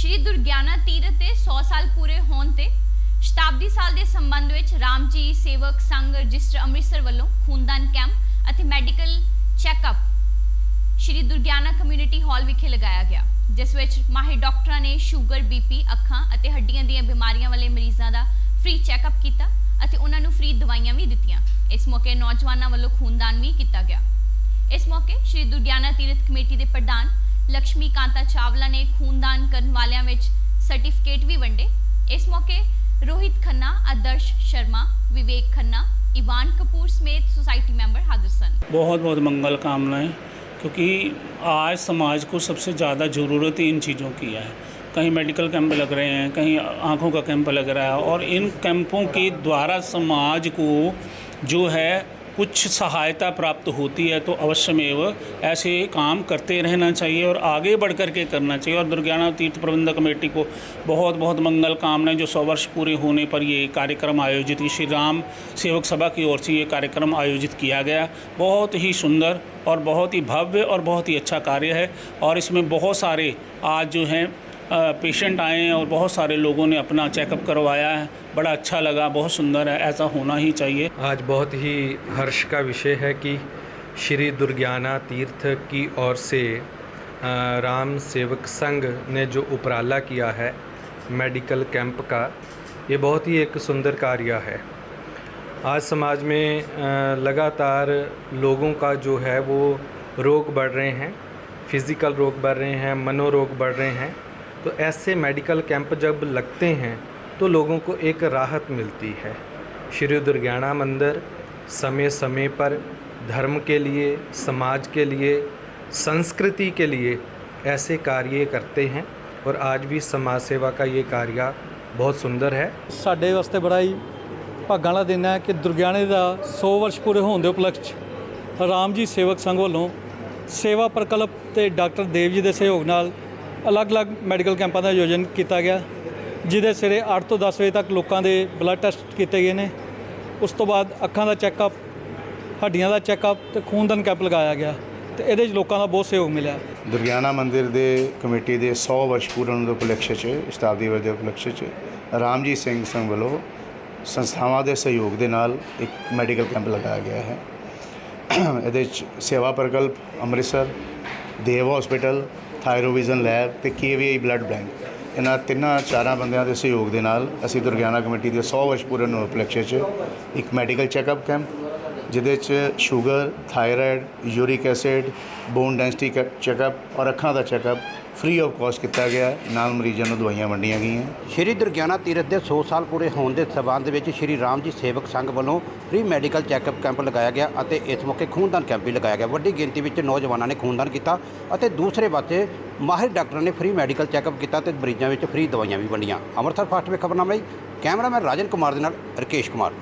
ਸ਼੍ਰੀ ਦੁਰਗਿਆਨਾ ਤੀਰਥ ਦੇ 100 ਸਾਲ ਪੂਰੇ ਹੋਣ ਤੇ ਸ਼ਤਾਬਦੀ ਸਾਲ ਦੇ ਸੰਬੰਧ ਵਿੱਚ ਰਾਮਜੀ, ਸੇਵਕ ਸੰਘ, ਰਜਿਸਟਰ ਅੰਮ੍ਰਿਤਸਰ ਵੱਲੋਂ ਖੂਨਦਾਨ ਕੈਂਪ ਅਤੇ medical checkup Shri Durgiana community hall ਵਿਖੇ ਲਗਾਇਆ ਗਿਆ, ਜਿਸ ਵਿੱਚ ਮਾਹਿਰ ਡਾਕਟਰਾਂ ਨੇ ਸ਼ੂਗਰ ਬੀਪੀ ਅੱਖਾਂ ਅਤੇ ਹੱਡੀਆਂ ਦੀਆਂ ਬਿਮਾਰੀਆਂ ਵਾਲੇ ਮਰੀਜ਼ਾਂ ਦਾ ਫ੍ਰੀ ਚੈੱਕਅਪ ਕੀਤਾ ਅਤੇ ਉਹਨਾਂ ਨੂੰ ਫ੍ਰੀ ਦਵਾਈਆਂ ਵੀ ਦਿੱਤੀਆਂ। ਇਸ ਮੌਕੇ ਨੌਜਵਾਨਾਂ ਵੱਲੋਂ ਖੂਨਦਾਨ ਵੀ ਕੀਤਾ ਗਿਆ। ਇਸ ਮੌਕੇ ਸ਼੍ਰੀ ਦੁਰਗਿਆਨਾ ਤੀਰਥ ਕਮੇਟੀ ਦੇ ਪ੍ਰਧਾਨ लक्ष्मी कांता चावला ने खूनदान करने वाले ਵਿੱਚ ਸਰਟੀਫਿਕੇਟ ਵੀ ਵੰਡੇ ਇਸ ਮੌਕੇ ਰੋਹਿਤ ਖੰਨਾ ਆਦਰਸ਼ ਸ਼ਰਮਾ ਵਿਵੇਕ ਖੰਨਾ कपूर समेत सोसाइटी मेंबर हाजिर सन। बहुत बहुत मंगल कामनाएँ, क्योंकि आज समाज को सबसे ज़्यादा ज़रूरत इन चीज़ों की है। कहीं मेडिकल कैंप लग रहे हैं, कहीं आँखों का कैंप लग रहा है, और इन कैंपों के द्वारा समाज को जो है कुछ सहायता प्राप्त होती है तो अवश्य अवश्यमेव ऐसे काम करते रहना चाहिए और आगे बढ़ कर के करना चाहिए। और दुर्गाना तीर्थ प्रबंधक कमेटी को बहुत बहुत मंगल कामनाएँ जो सौ वर्ष पूरे होने पर ये कार्यक्रम आयोजित श्री राम सेवक सभा की ओर से ये कार्यक्रम आयोजित किया गया। बहुत ही सुंदर और बहुत ही भव्य और बहुत ही अच्छा कार्य है और इसमें बहुत सारे आज जो हैं पेशेंट आए हैं और बहुत सारे लोगों ने अपना चेकअप करवाया है। बड़ा अच्छा लगा, बहुत सुंदर है, ऐसा होना ही चाहिए। आज बहुत ही हर्ष का विषय है कि श्री दुर्ज्ञाना तीर्थ की ओर से राम सेवक संघ ने जो उपराला किया है, मेडिकल कैंप का, ये बहुत ही एक सुंदर कार्य है। आज समाज में लगातार लोगों का जो है वो रोग बढ़ रहे हैं फ़िज़िकल रोग बढ़ रहे हैं, मनोरोग बढ़ रहे हैं। तो ऐसे मेडिकल कैंप जब लगते हैं तो लोगों को एक राहत मिलती है श्री दुर्गाना मंदिर समय समय पर धर्म के लिए समाज के लिए संस्कृति के लिए ऐसे कार्य करते हैं और आज भी समाज सेवा का ये कार्य बहुत सुंदर है ਸਾਡੇ ਵਾਸਤੇ ਬੜਾ ਹੀ ਭਾਗਾਂ ਵਾਲਾ ਦਿਨ ਹੈ ਕਿ ਦੁਰਗਿਆਣੇ ਦਾ 100 ਵਰਸ਼ ਪੂਰੇ ਹੋਣ ਦੇ ਉਪਲਕਸ਼ 'ਚ ਰਾਮ ਜੀ ਸੇਵਕ ਸੰਘ ਵੱਲੋਂ ਸੇਵਾ ਪ੍ਰਕਲਪ ਤੇ ਡਾਕਟਰ ਦੇਵ ਜੀ ਦੇ ਸਹਿਯੋਗ ਨਾਲ ਅਲੱਗ-ਅਲੱਗ ਮੈਡੀਕਲ ਕੈਂਪਾਂ ਦਾ ਆਯੋਜਨ ਕੀਤਾ ਗਿਆ, ਜਿਹਦੇ ਸਿਰੇ 8 ਤੋਂ 10 ਵਜੇ ਤੱਕ ਲੋਕਾਂ ਦੇ ਬਲੱਡ ਟੈਸਟ ਕੀਤੇ ਗਏ ਨੇ। ਉਸ ਤੋਂ ਬਾਅਦ ਅੱਖਾਂ ਦਾ ਚੈੱਕਅਪ, ਹੱਡੀਆਂ ਦਾ ਚੈੱਕਅਪ ਤੇ ਖੂਨਦਾਨ ਕੈਂਪ ਲਗਾਇਆ ਗਿਆ ਤੇ ਇਹਦੇ 'ਚ ਲੋਕਾਂ ਦਾ ਬਹੁਤ ਸਹਿਯੋਗ ਮਿਲਿਆ। ਦੁਰਗਿਆਨਾ ਮੰਦਿਰ ਦੇ ਕਮੇਟੀ ਦੇ 100 ਵਰਸ਼ ਪੂਰਨ ਦੇ ਉਪਲਕਸ਼ 'ਚ ਸ਼ਤਾਬਦੀ ਵਰ੍ਹੇ ਦੇ ਉਪਲਕਸ਼ 'ਚ ਰਾਮਜੀਤ ਸਿੰਘ ਸੰਘ ਵੱਲੋਂ ਸੰਸਥਾਵਾਂ ਦੇ ਸਹਿਯੋਗ ਦੇ ਨਾਲ ਇੱਕ ਮੈਡੀਕਲ ਕੈਂਪ ਲਗਾਇਆ ਗਿਆ ਹੈ। ਇਹਦੇ 'ਚ ਸੇਵਾ ਪ੍ਰਕਲਪ Amritsar, Dev hospital Thyrovision lab ਤੇ ਕੇਵੀਆਈ ਬਲੱਡ ਬੈਂਕ। ਇਹਨਾਂ ਤਿੰਨਾਂ ਚਾਰਾਂ ਬੰਦਿਆਂ ਦੇ ਸਹਿਯੋਗ ਦੇ ਨਾਲ ਅਸੀਂ ਦੁਰਗਿਆਨਾ ਕਮੇਟੀ ਦੇ 100 ਵਰਸ਼ ਪੂਰਨ ਉਪਲਕਸ਼ 'ਚ ਇੱਕ ਮੈਡੀਕਲ ਚੈੱਕਅਪ ਕੈਂਪ ਜਿਹਦੇ 'ਚ sugar, thyroid, uric acid, bone density checkup ਔਰ ਅੱਖਾਂ ਦਾ ਚੈੱਕਅਪ ਫ੍ਰੀ ਆਫ ਕਾਸਟ ਕੀਤਾ ਗਿਆ। ਨਾਲ ਮਰੀਜ਼ਾਂ ਨੂੰ ਦਵਾਈਆਂ ਵੰਡੀਆਂ ਗਈਆਂ। ਸ਼੍ਰੀ ਦੁਰਗਿਆਨਾ ਤੀਰਥ ਦੇ 100 ਸਾਲ ਪੂਰੇ ਹੋਣ ਦੇ ਸਬੰਧ ਵਿੱਚ ਸ਼੍ਰੀ ਰਾਮ ਜੀ ਸੇਵਕ ਸੰਘ ਵੱਲੋਂ ਫ੍ਰੀ ਮੈਡੀਕਲ ਚੈੱਕਅਪ ਕੈਂਪ ਲਗਾਇਆ ਗਿਆ ਅਤੇ ਇਸ ਮੌਕੇ ਖੂਨਦਾਨ ਕੈਂਪ ਵੀ ਲਗਾਇਆ ਗਿਆ। ਵੱਡੀ ਗਿਣਤੀ ਵਿੱਚ ਨੌਜਵਾਨਾਂ ਨੇ ਖੂਨਦਾਨ ਕੀਤਾ ਅਤੇ ਦੂਸਰੇ ਪਾਸੇ ਮਾਹਿਰ ਡਾਕਟਰਾਂ ਨੇ ਫ੍ਰੀ ਮੈਡੀਕਲ ਚੈੱਕਅਪ ਕੀਤਾ ਤੇ ਮਰੀਜ਼ਾਂ ਵਿੱਚ ਫ੍ਰੀ ਦਵਾਈਆਂ ਵੀ ਵੰਡੀਆਂ। ਅੰਮ੍ਰਿਤਸਰ ਫਾਸਟ ਵੇ ਖਬਰਨਾਮਾ ਲਈ ਕੈਮਰਾਮੈਨ ਰਾਜਨ ਕੁਮਾਰ ਦੇ ਨਾਲ ਰਕੇਸ਼ ਕੁਮਾਰ।